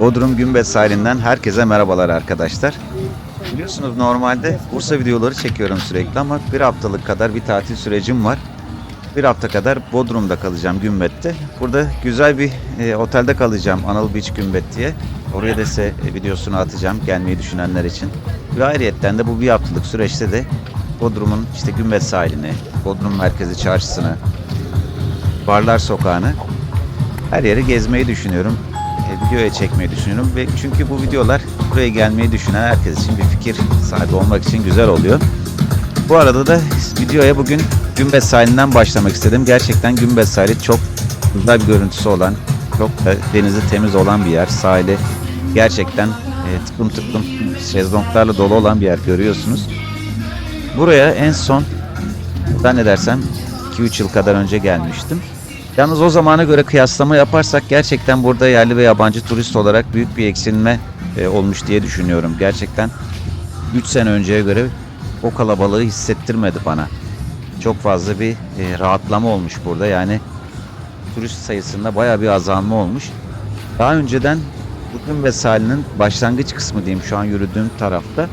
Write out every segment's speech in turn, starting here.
Bodrum Gümbet sahilinden herkese merhabalar arkadaşlar. Biliyorsunuz normalde Bursa videoları çekiyorum sürekli ama bir haftalık kadar bir tatil sürecim var. Bir hafta kadar Bodrum'da kalacağım Gümbet'te. Burada güzel bir e, otelde kalacağım Anıl Beach Gümbet diye. Oraya da size e, videosunu atacağım gelmeyi düşünenler için. Ve ayrıyetten de bu bir haftalık süreçte de Bodrum'un işte Gümbet sahilini, Bodrum merkezi çarşısını, Barlar Sokağı'nı her yeri gezmeyi düşünüyorum. Videoya çekmeyi düşünüyorum ve çünkü bu videolar buraya gelmeyi düşünen herkes için bir fikir sahibi olmak için güzel oluyor. Bu arada da videoya bugün Gümbet sahilinden başlamak istedim. Gerçekten Gümbet sahili çok güzel bir görüntüsü olan, çok da denizi temiz olan bir yer. Sahili gerçekten e, tıklım tıklım şezlonglarla dolu olan bir yer görüyorsunuz. Buraya en son zannedersem 2-3 yıl kadar önce gelmiştim. Yalnız o zamana göre kıyaslama yaparsak gerçekten burada yerli ve yabancı turist olarak büyük bir eksilme e, olmuş diye düşünüyorum. Gerçekten 3 sene önceye göre o kalabalığı hissettirmedi bana. Çok fazla bir e, rahatlama olmuş burada. Yani turist sayısında baya bir azalma olmuş. Daha önceden Bugün ve başlangıç kısmı diyeyim şu an yürüdüğüm tarafta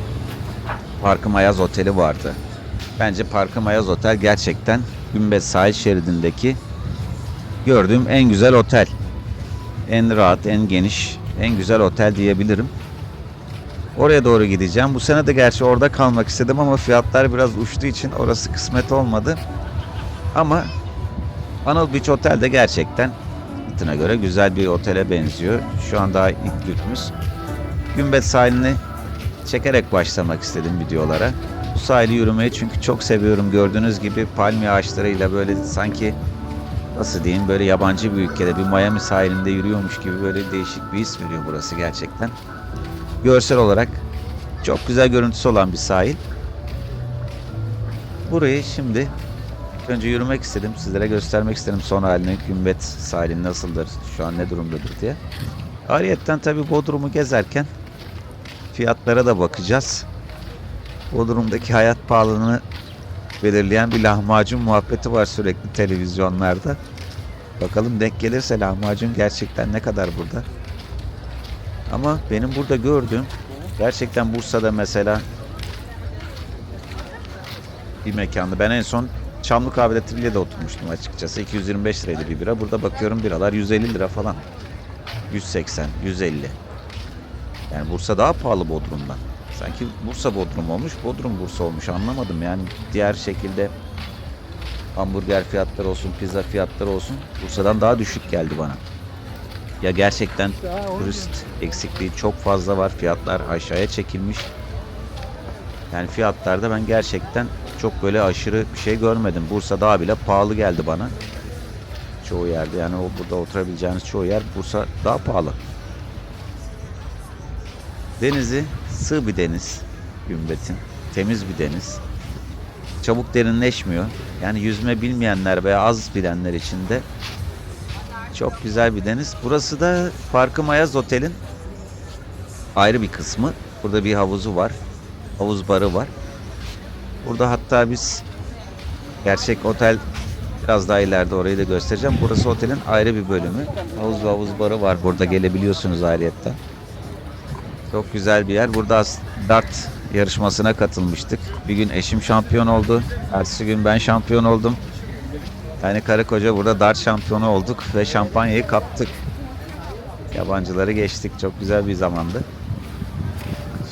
Parkım Ayaz Oteli vardı. Bence Parkım Ayaz Otel gerçekten Gümbet sahil şeridindeki gördüğüm en güzel otel. En rahat, en geniş, en güzel otel diyebilirim. Oraya doğru gideceğim. Bu sene de gerçi orada kalmak istedim ama fiyatlar biraz uçtuğu için orası kısmet olmadı. Ama Anıl Beach Otel de gerçekten fiyatına göre güzel bir otele benziyor. Şu an daha ilk günümüz. Gümbet sahilini çekerek başlamak istedim videolara. Bu sahili yürümeyi çünkü çok seviyorum. Gördüğünüz gibi palmiye ağaçlarıyla böyle sanki nasıl diyeyim böyle yabancı bir ülkede bir Miami sahilinde yürüyormuş gibi böyle değişik bir his veriyor burası gerçekten. Görsel olarak çok güzel görüntüsü olan bir sahil. Burayı şimdi önce yürümek istedim. Sizlere göstermek istedim son halini. Gümbet sahili nasıldır, şu an ne durumdadır diye. Ayrıyetten tabi Bodrum'u gezerken fiyatlara da bakacağız. Bodrum'daki hayat pahalılığını belirleyen bir lahmacun muhabbeti var sürekli televizyonlarda. Bakalım denk gelirse lahmacun gerçekten ne kadar burada. Ama benim burada gördüğüm gerçekten Bursa'da mesela bir mekanda ben en son Çamlı Kahve'de Trilya'da oturmuştum açıkçası. 225 liraydı bir bira. Burada bakıyorum biralar 150 lira falan. 180, 150. Yani Bursa daha pahalı Bodrum'dan. Sanki Bursa Bodrum olmuş, Bodrum Bursa olmuş anlamadım. Yani diğer şekilde hamburger fiyatları olsun, pizza fiyatları olsun Bursa'dan daha düşük geldi bana. Ya gerçekten turist eksikliği çok fazla var. Fiyatlar aşağıya çekilmiş. Yani fiyatlarda ben gerçekten çok böyle aşırı bir şey görmedim. Bursa daha bile pahalı geldi bana. Çoğu yerde yani o burada oturabileceğiniz çoğu yer Bursa daha pahalı. Denizi sığ bir deniz Gümbet'in. Temiz bir deniz. Çabuk derinleşmiyor. Yani yüzme bilmeyenler veya az bilenler için de çok güzel bir deniz. Burası da Parkı Mayaz Otel'in ayrı bir kısmı. Burada bir havuzu var. Havuz barı var. Burada hatta biz gerçek otel biraz daha ileride orayı da göstereceğim. Burası otelin ayrı bir bölümü. Havuz ve havuz barı var. Burada gelebiliyorsunuz ayrıyetten. Çok güzel bir yer. Burada dart yarışmasına katılmıştık. Bir gün eşim şampiyon oldu. Ertesi gün ben şampiyon oldum. Yani karı koca burada dart şampiyonu olduk ve şampanyayı kaptık. Yabancıları geçtik. Çok güzel bir zamandı.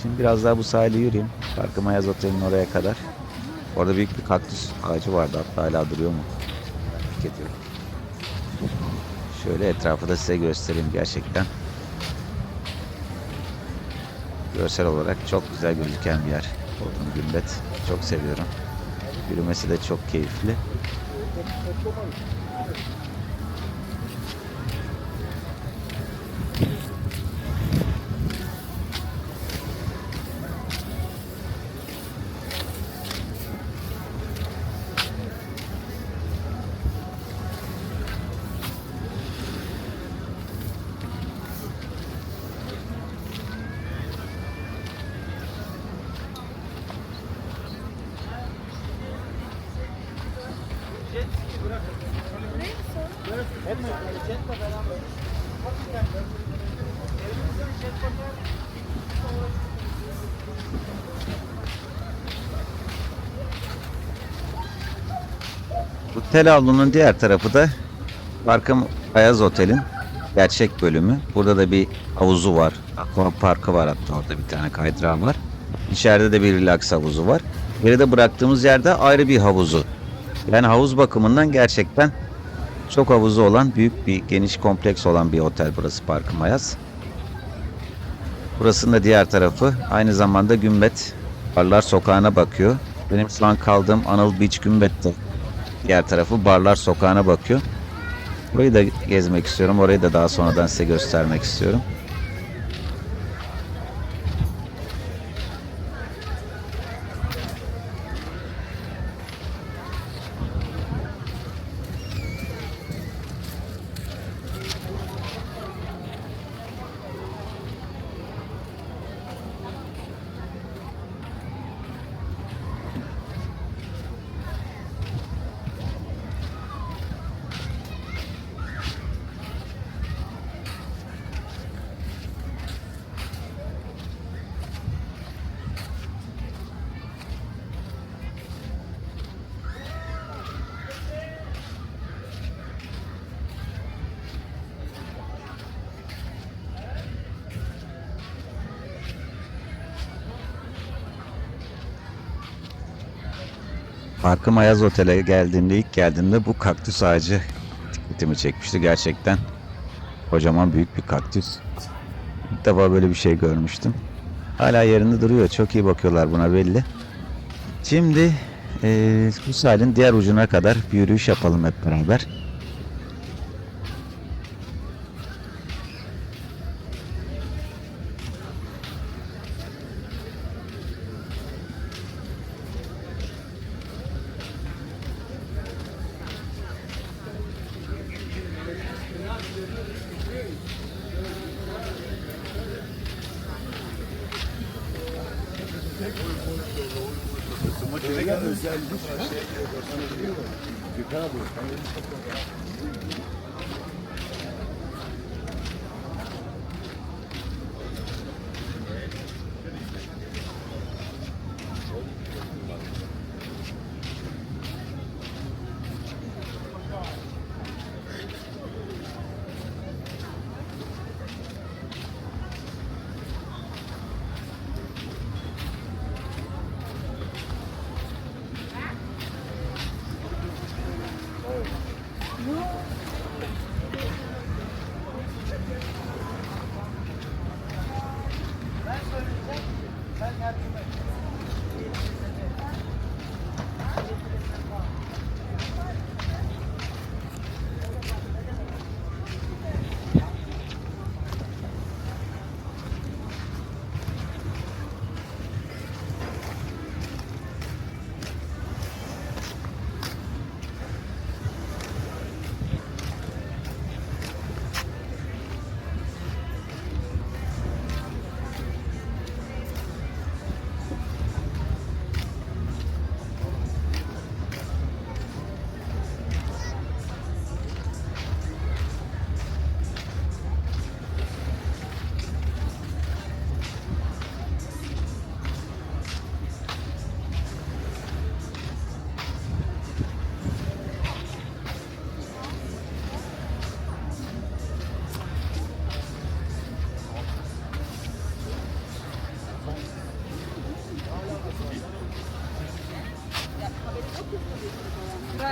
Şimdi biraz daha bu sahile yürüyeyim. Parkı Mayaz Oteli'nin oraya kadar. Orada büyük bir kaktüs ağacı vardı. Hatta hala duruyor mu? Merak ediyorum. Şöyle etrafı da size göstereyim gerçekten. Görsel olarak çok güzel gözüken bir yer. Bodrum Gümbet. Çok seviyorum. Yürümesi de çok keyifli. Bu tel avlunun diğer tarafı da Barkım Ayaz Otel'in gerçek bölümü. Burada da bir havuzu var. Aqua parkı var hatta orada bir tane kaydırağı var. İçeride de bir relax havuzu var. Geride bıraktığımız yerde ayrı bir havuzu. Yani havuz bakımından gerçekten çok havuzu olan büyük bir geniş kompleks olan bir otel burası Parkım Ayaz. Burasının da diğer tarafı aynı zamanda Gümbet Barlar Sokağı'na bakıyor. Benim şu an kaldığım Anıl Beach Gümbet'te diğer tarafı Barlar Sokağı'na bakıyor. Burayı da gezmek istiyorum. Orayı da daha sonradan size göstermek istiyorum. Parkım Ayaz Otel'e geldiğimde ilk geldiğimde bu kaktüs ağacı dikkatimi çekmişti. Gerçekten kocaman büyük bir kaktüs. İlk defa böyle bir şey görmüştüm. Hala yerinde duruyor. Çok iyi bakıyorlar buna belli. Şimdi eee bu sahilin diğer ucuna kadar bir yürüyüş yapalım hep beraber. すいません。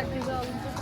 Güzel.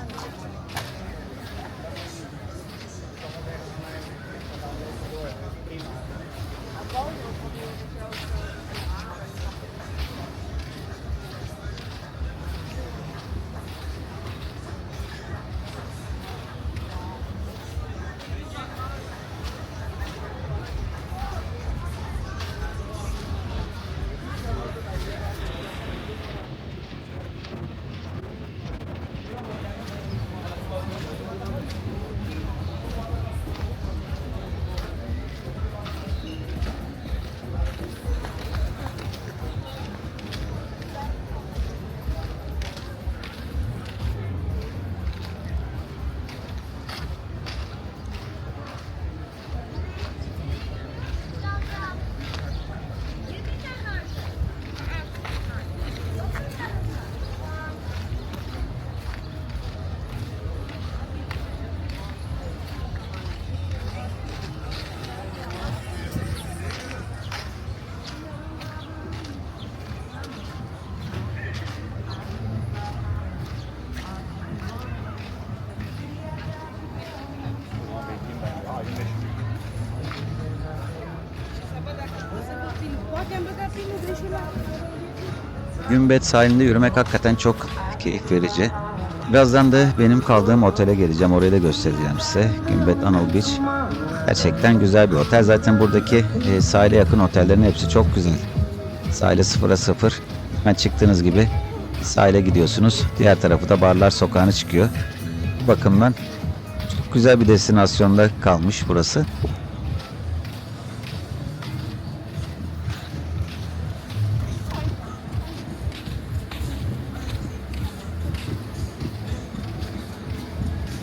Gümbet sahilinde yürümek hakikaten çok keyif verici. Birazdan da benim kaldığım otele geleceğim. Orayı da göstereceğim size. Gümbet Anıl Beach. Gerçekten güzel bir otel. Zaten buradaki e, sahile yakın otellerin hepsi çok güzel. Sahile sıfıra sıfır. Hemen çıktığınız gibi sahile gidiyorsunuz. Diğer tarafı da barlar sokağına çıkıyor. Bu bakımdan çok güzel bir destinasyonda kalmış burası.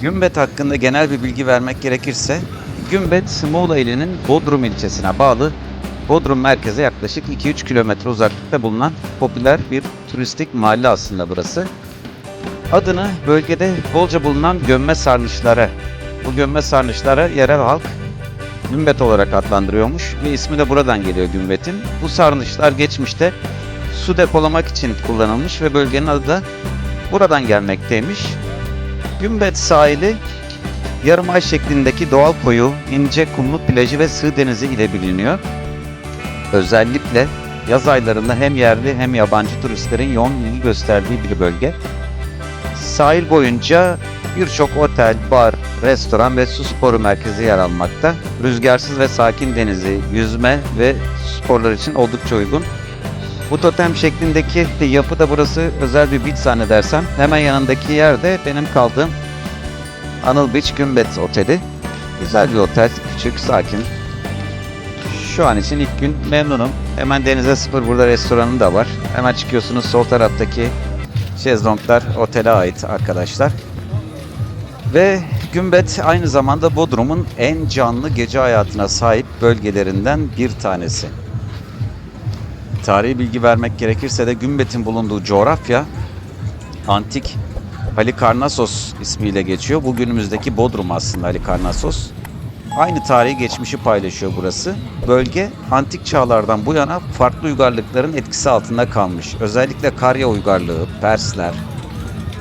Gümbet hakkında genel bir bilgi vermek gerekirse, Gümbet Muğla ilinin Bodrum ilçesine bağlı Bodrum merkeze yaklaşık 2-3 kilometre uzaklıkta bulunan popüler bir turistik mahalle aslında burası. Adını bölgede bolca bulunan gömme sarnıçlara, bu gömme sarnıçlara yerel halk Gümbet olarak adlandırıyormuş ve ismi de buradan geliyor Gümbet'in. Bu sarnıçlar geçmişte su depolamak için kullanılmış ve bölgenin adı da buradan gelmekteymiş. Gümbet sahili yarımay şeklindeki doğal koyu, ince kumlu plajı ve sığ denizi ile biliniyor. Özellikle yaz aylarında hem yerli hem yabancı turistlerin yoğun ilgi gösterdiği bir bölge. Sahil boyunca birçok otel, bar, restoran ve su sporu merkezi yer almakta. Rüzgarsız ve sakin denizi, yüzme ve sporlar için oldukça uygun. Bu totem şeklindeki yapı da burası özel bir beach zannedersem. Hemen yanındaki yerde benim kaldığım Anıl Beach Gümbet Oteli. Güzel bir otel, küçük, sakin. Şu an için ilk gün memnunum. Hemen denize sıfır burada restoranı da var. Hemen çıkıyorsunuz sol taraftaki şezlonglar otele ait arkadaşlar. Ve Gümbet aynı zamanda Bodrum'un en canlı gece hayatına sahip bölgelerinden bir tanesi. Tarihi bilgi vermek gerekirse de Gümbet'in bulunduğu coğrafya antik Halikarnassos ismiyle geçiyor. Bugünümüzdeki Bodrum aslında Halikarnassos. Aynı tarihi geçmişi paylaşıyor burası. Bölge antik çağlardan bu yana farklı uygarlıkların etkisi altında kalmış. Özellikle Karya uygarlığı, Persler,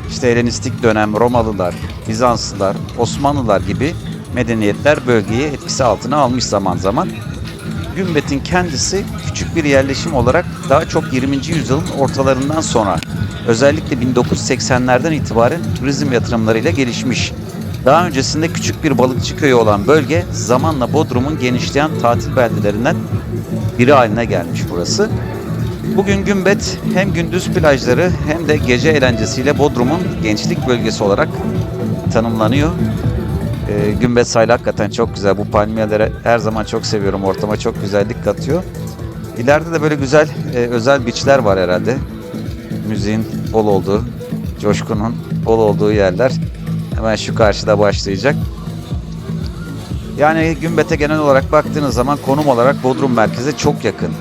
işte Helenistik dönem Romalılar, Bizanslılar, Osmanlılar gibi medeniyetler bölgeyi etkisi altına almış zaman zaman. Gümbet'in kendisi küçük bir yerleşim olarak daha çok 20. yüzyılın ortalarından sonra özellikle 1980'lerden itibaren turizm yatırımlarıyla gelişmiş. Daha öncesinde küçük bir balıkçı köyü olan bölge zamanla Bodrum'un genişleyen tatil beldelerinden biri haline gelmiş burası. Bugün Gümbet hem gündüz plajları hem de gece eğlencesiyle Bodrum'un gençlik bölgesi olarak tanımlanıyor. Ee, Gümbet sahili hakikaten çok güzel. Bu palmiyelere her zaman çok seviyorum. Ortama çok güzellik katıyor. İleride de böyle güzel e, özel beachler var herhalde. Müziğin bol olduğu, coşkunun bol olduğu yerler. Hemen şu karşıda başlayacak. Yani Gümbet'e genel olarak baktığınız zaman konum olarak Bodrum merkeze çok yakın.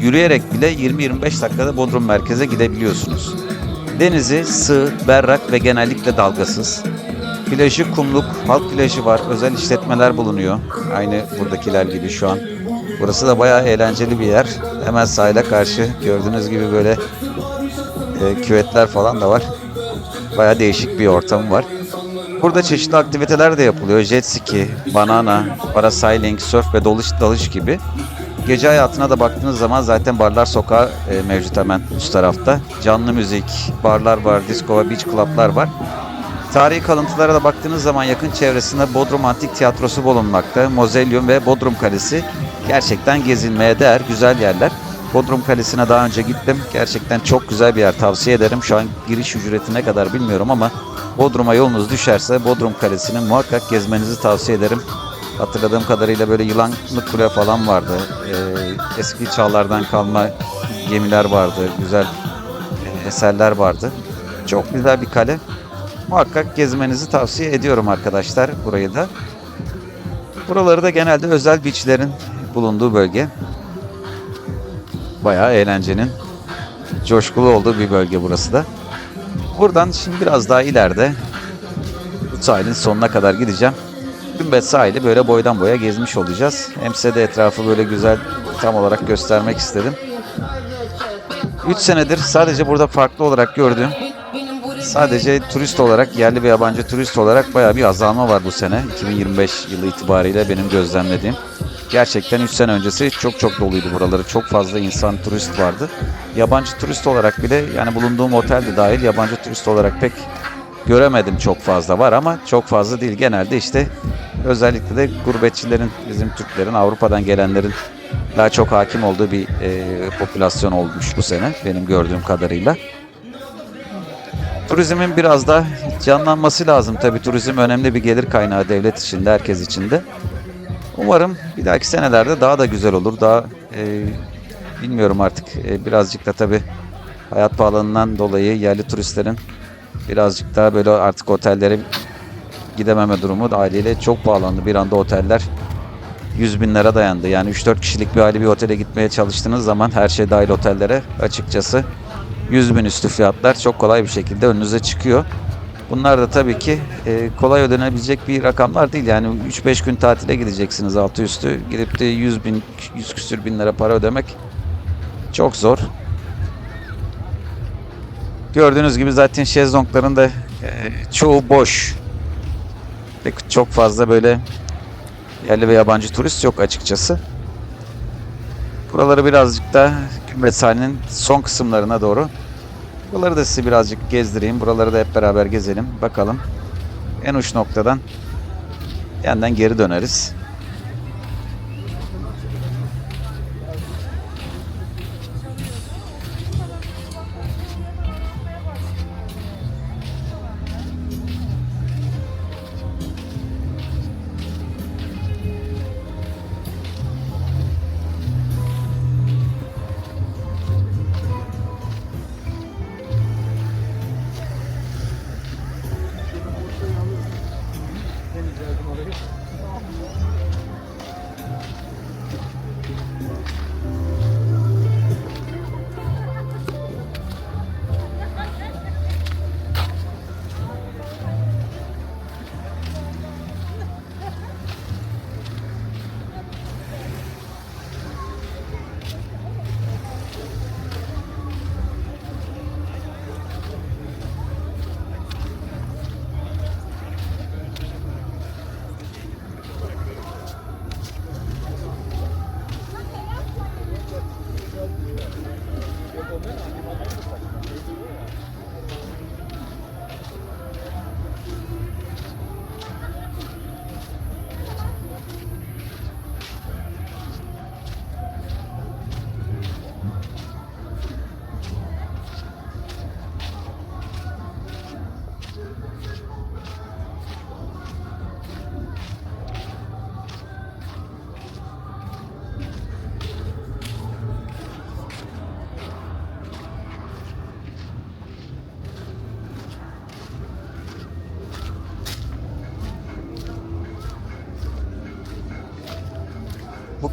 Yürüyerek bile 20-25 dakikada Bodrum merkeze gidebiliyorsunuz. Denizi sığ, berrak ve genellikle dalgasız. Plajı kumluk, halk plajı var. Özel işletmeler bulunuyor. Aynı buradakiler gibi şu an. Burası da bayağı eğlenceli bir yer. Hemen sahile karşı gördüğünüz gibi böyle e, küvetler falan da var. Bayağı değişik bir ortam var. Burada çeşitli aktiviteler de yapılıyor. Jet ski, banana, parasailing, surf ve dalış, dalış gibi. Gece hayatına da baktığınız zaman zaten barlar sokağı e, mevcut hemen üst tarafta. Canlı müzik, barlar var, disco ve beach club'lar var. Tarihi kalıntılara da baktığınız zaman yakın çevresinde Bodrum Antik Tiyatrosu bulunmakta. Mozelyum ve Bodrum Kalesi gerçekten gezilmeye değer güzel yerler. Bodrum Kalesi'ne daha önce gittim. Gerçekten çok güzel bir yer tavsiye ederim. Şu an giriş ücreti ne kadar bilmiyorum ama Bodrum'a yolunuz düşerse Bodrum Kalesi'ni muhakkak gezmenizi tavsiye ederim. Hatırladığım kadarıyla böyle yılanlı kule falan vardı. Ee, eski çağlardan kalma gemiler vardı. Güzel e, eserler vardı. Çok güzel bir kale. Muhakkak gezmenizi tavsiye ediyorum arkadaşlar burayı da. Buraları da genelde özel beachlerin bulunduğu bölge. Bayağı eğlencenin coşkulu olduğu bir bölge burası da. Buradan şimdi biraz daha ileride bu sahilin sonuna kadar gideceğim. Gümbet sahili böyle boydan boya gezmiş olacağız. Hem size de etrafı böyle güzel tam olarak göstermek istedim. 3 senedir sadece burada farklı olarak gördüğüm sadece turist olarak yerli ve yabancı turist olarak bayağı bir azalma var bu sene 2025 yılı itibariyle benim gözlemlediğim. Gerçekten 3 sene öncesi çok çok doluydu buraları. Çok fazla insan, turist vardı. Yabancı turist olarak bile yani bulunduğum otel de dahil yabancı turist olarak pek göremedim çok fazla var ama çok fazla değil. Genelde işte özellikle de gurbetçilerin, bizim Türklerin, Avrupa'dan gelenlerin daha çok hakim olduğu bir e, popülasyon olmuş bu sene benim gördüğüm kadarıyla. Turizmin biraz da canlanması lazım. Tabii turizm önemli bir gelir kaynağı devlet içinde, herkes içinde. Umarım bir dahaki senelerde daha da güzel olur. Daha e, bilmiyorum artık e, birazcık da tabii hayat pahalılığından dolayı yerli turistlerin birazcık daha böyle artık otellere gidememe durumu da haliyle çok pahalandı. Bir anda oteller 100 bin lira dayandı. Yani 3-4 kişilik bir aile bir otele gitmeye çalıştığınız zaman her şey dahil otellere açıkçası 100 bin üstü fiyatlar çok kolay bir şekilde önünüze çıkıyor. Bunlar da tabii ki e, kolay ödenebilecek bir rakamlar değil. Yani 3-5 gün tatile gideceksiniz altı üstü. Gidip de 100 bin, 100 küsür bin lira para ödemek çok zor. Gördüğünüz gibi zaten şezlongların da e, çoğu boş. Ve çok fazla böyle yerli ve yabancı turist yok açıkçası. Buraları birazcık da Gümbet sahilinin son kısımlarına doğru. Buraları da size birazcık gezdireyim. Buraları da hep beraber gezelim. Bakalım. En uç noktadan yandan geri döneriz.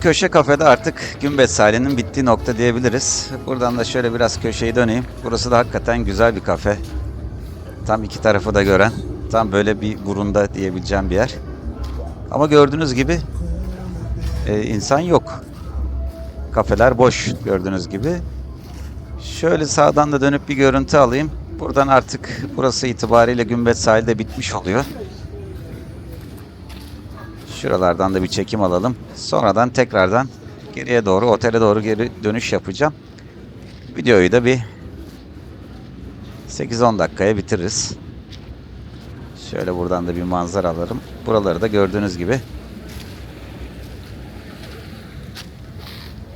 Köşe kafede artık Gümbet sahilinin bittiği nokta diyebiliriz. Buradan da şöyle biraz köşeyi döneyim. Burası da hakikaten güzel bir kafe. Tam iki tarafı da gören. Tam böyle bir burunda diyebileceğim bir yer. Ama gördüğünüz gibi e, insan yok. Kafeler boş gördüğünüz gibi. Şöyle sağdan da dönüp bir görüntü alayım. Buradan artık burası itibariyle Gümbet sahilde bitmiş oluyor. Şuralardan da bir çekim alalım. Sonradan tekrardan geriye doğru, otele doğru geri dönüş yapacağım. Videoyu da bir 8-10 dakikaya bitiririz. Şöyle buradan da bir manzara alırım. Buraları da gördüğünüz gibi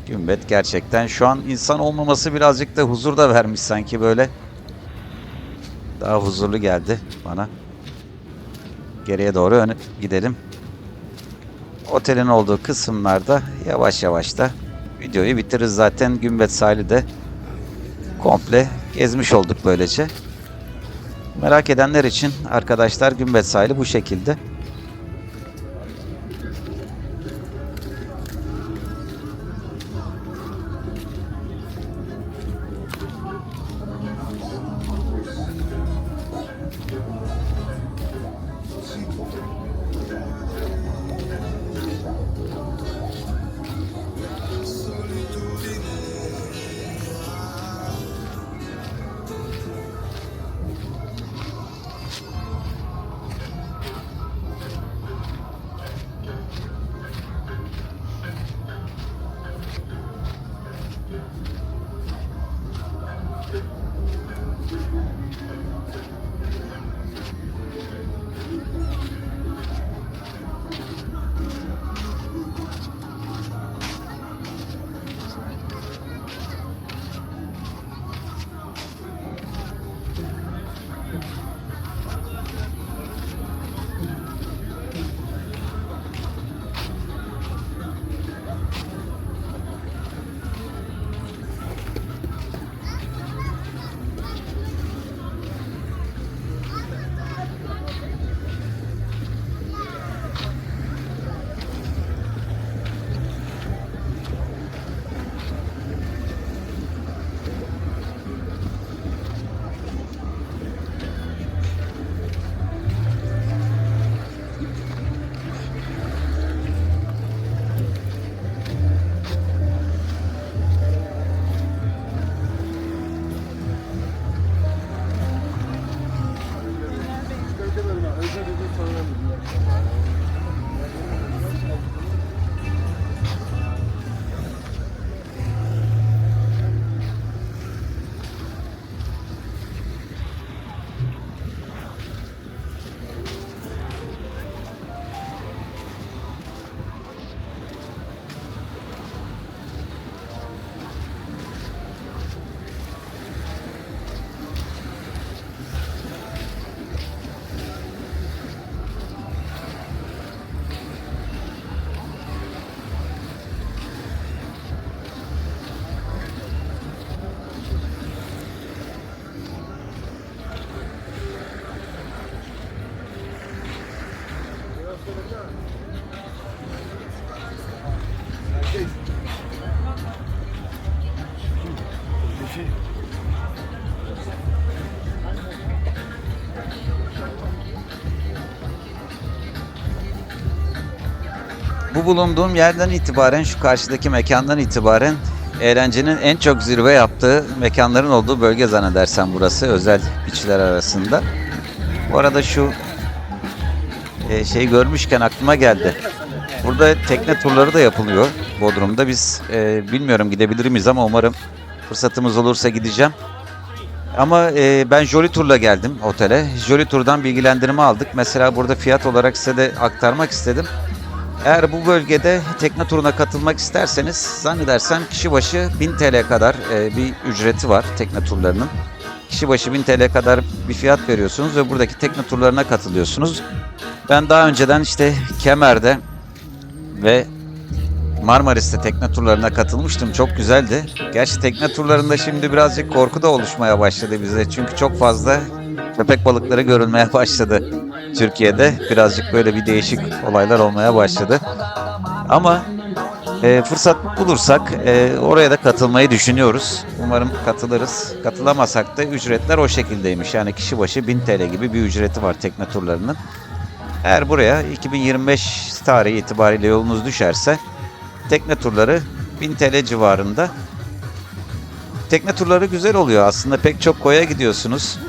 Gümbet gerçekten şu an insan olmaması birazcık da huzur da vermiş sanki böyle. Daha huzurlu geldi bana. Geriye doğru gidelim otelin olduğu kısımlarda yavaş yavaş da videoyu bitiririz. Zaten Gümbet sahili de komple gezmiş olduk böylece. Merak edenler için arkadaşlar Gümbet sahili bu şekilde. Bu bulunduğum yerden itibaren şu karşıdaki mekandan itibaren eğlencenin en çok zirve yaptığı mekanların olduğu bölge zannedersem burası özel biçiler arasında. Bu arada şu e, şeyi görmüşken aklıma geldi. Burada tekne turları da yapılıyor Bodrum'da. Biz e, bilmiyorum gidebilir miyiz ama umarım fırsatımız olursa gideceğim. Ama e, ben Jolly Tur'la geldim otele. Jolly Tur'dan bilgilendirme aldık. Mesela burada fiyat olarak size de aktarmak istedim. Eğer bu bölgede tekne turuna katılmak isterseniz zannedersem kişi başı 1000 TL kadar e, bir ücreti var tekne turlarının. Kişi başı 1000 TL kadar bir fiyat veriyorsunuz ve buradaki tekne turlarına katılıyorsunuz. Ben daha önceden işte Kemer'de ve Marmaris'te tekne turlarına katılmıştım. Çok güzeldi. Gerçi tekne turlarında şimdi birazcık korku da oluşmaya başladı bize. Çünkü çok fazla köpek balıkları görülmeye başladı Türkiye'de. Birazcık böyle bir değişik olaylar olmaya başladı. Ama e, fırsat bulursak e, oraya da katılmayı düşünüyoruz. Umarım katılırız. Katılamasak da ücretler o şekildeymiş. Yani kişi başı 1000 TL gibi bir ücreti var tekne turlarının. Eğer buraya 2025 tarihi itibariyle yolunuz düşerse tekne turları 1000 TL civarında. Tekne turları güzel oluyor aslında. Pek çok koya gidiyorsunuz.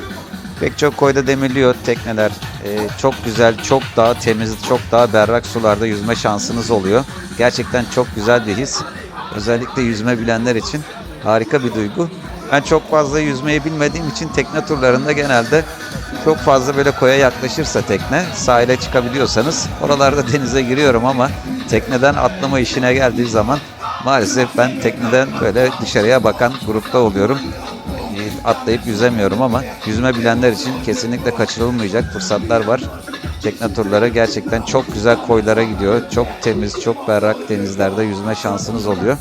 Pek çok koyda demirliyor tekneler. Ee, çok güzel, çok daha temiz, çok daha berrak sularda yüzme şansınız oluyor. Gerçekten çok güzel bir his. Özellikle yüzme bilenler için harika bir duygu. Ben çok fazla yüzmeyi bilmediğim için tekne turlarında genelde çok fazla böyle koya yaklaşırsa tekne sahile çıkabiliyorsanız oralarda denize giriyorum ama tekneden atlama işine geldiği zaman maalesef ben tekneden böyle dışarıya bakan grupta oluyorum. Atlayıp yüzemiyorum ama yüzme bilenler için kesinlikle kaçırılmayacak fırsatlar var. Tekne turları gerçekten çok güzel koylara gidiyor. Çok temiz, çok berrak denizlerde yüzme şansınız oluyor.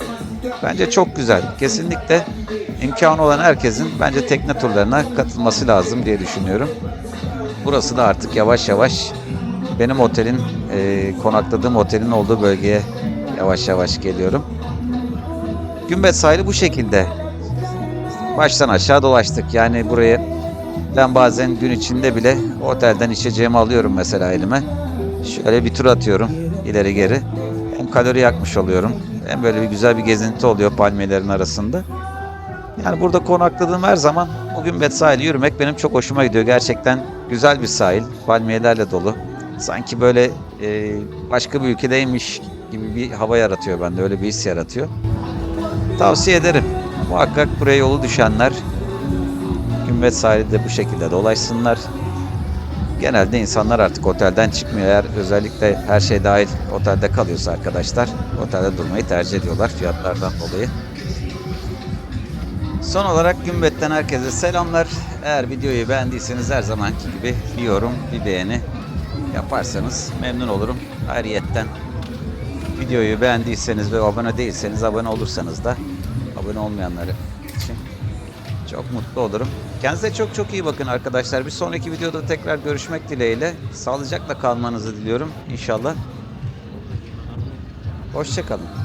Bence çok güzel. Kesinlikle imkanı olan herkesin bence tekne turlarına katılması lazım diye düşünüyorum. Burası da artık yavaş yavaş benim otelin, e, konakladığım otelin olduğu bölgeye yavaş yavaş geliyorum. Gümbet sahili bu şekilde. Baştan aşağı dolaştık. Yani buraya ben bazen gün içinde bile otelden içeceğimi alıyorum mesela elime. Şöyle bir tur atıyorum ileri geri. Hem kalori yakmış oluyorum. Hem böyle bir güzel bir gezinti oluyor palmiyelerin arasında. Yani burada konakladığım her zaman o Gümbet sahili yürümek benim çok hoşuma gidiyor. Gerçekten güzel bir sahil. Palmiyelerle dolu. Sanki böyle e, başka bir ülkedeymiş gibi bir hava yaratıyor bende. Öyle bir his yaratıyor. Tavsiye ederim. Muhakkak buraya yolu düşenler Gümbet sahili de bu şekilde dolaşsınlar. Genelde insanlar artık otelden çıkmıyor. Eğer özellikle her şey dahil otelde kalıyorsa arkadaşlar otelde durmayı tercih ediyorlar fiyatlardan dolayı. Son olarak Gümbet'ten herkese selamlar. Eğer videoyu beğendiyseniz her zamanki gibi bir yorum, bir beğeni yaparsanız memnun olurum. Ayrıyetten videoyu beğendiyseniz ve abone değilseniz abone olursanız da abone olmayanları için çok mutlu olurum. Kendinize çok çok iyi bakın arkadaşlar. Bir sonraki videoda tekrar görüşmek dileğiyle. Sağlıcakla kalmanızı diliyorum inşallah. Hoşçakalın.